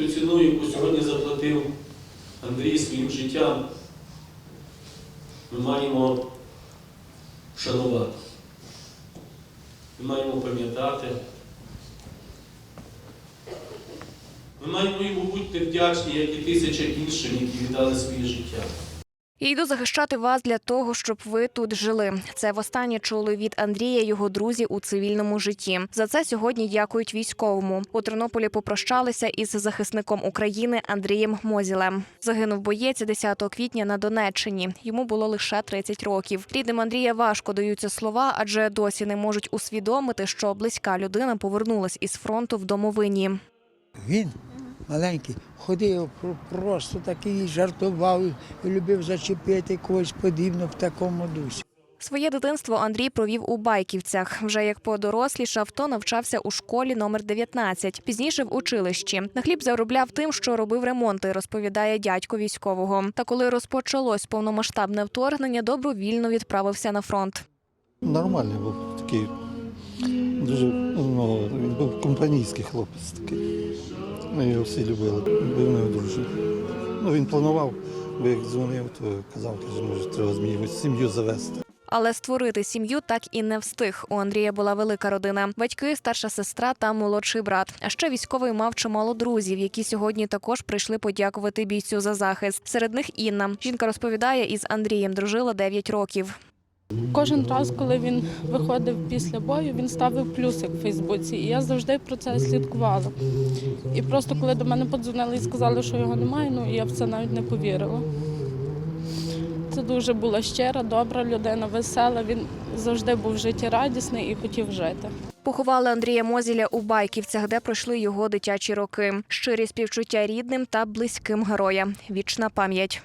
Ту ціну, яку сьогодні заплатив Андрій своїм життям, ми маємо шанувати. Ми маємо пам'ятати. Ми маємо йому бути вдячні, як і тисяча іншим, які віддали своє життя. Я йду захищати вас для того, щоб ви тут жили. Це востаннє чули від Андрія його друзі у цивільному житті. За це сьогодні дякують військовому. У Тернополі попрощалися із захисником України Андрієм Мозілем. Загинув боєць 10 квітня на Донеччині. Йому було лише 30 років. Рідним Андрія важко даються слова, адже досі не можуть усвідомити, що близька людина повернулась із фронту в домовині. Він маленький, ходив про- просто такий, жартував і любив зачепити когось подібно в такому дусі. Своє дитинство Андрій провів у Байківцях. Вже як подорослішав, то навчався у школі номер 19, пізніше в училищі. На хліб заробляв тим, що робив ремонти, розповідає дядько військового. Та коли розпочалось повномасштабне вторгнення, добровільно відправився на фронт. Нормальний був такий. Дуже ну, він був компанійський хлопець такий. Ми його всі любили. Був неодружений. Ну, він планував, бо як дзвонив, то казав, каже, може, треба змію сім'ю завести. Але створити сім'ю так і не встиг. У Андрія була велика родина: батьки, старша сестра та молодший брат. А ще військовий мав чимало друзів, які сьогодні також прийшли подякувати бійцю за захист. Серед них Інна. Жінка розповідає, із Андрієм дружила 9 років. Кожен раз, коли він виходив після бою, він ставив плюсик в Фейсбуці, і я завжди про це слідкувала. І просто коли до мене подзвонили і сказали, що його немає, ну я в це навіть не повірила. Це дуже була щира, добра людина, весела. Він завжди був життєрадісний і хотів жити. Поховали Андрія Мозіля у Байківцях, де пройшли його дитячі роки. Щирі співчуття рідним та близьким героя. Вічна пам'ять.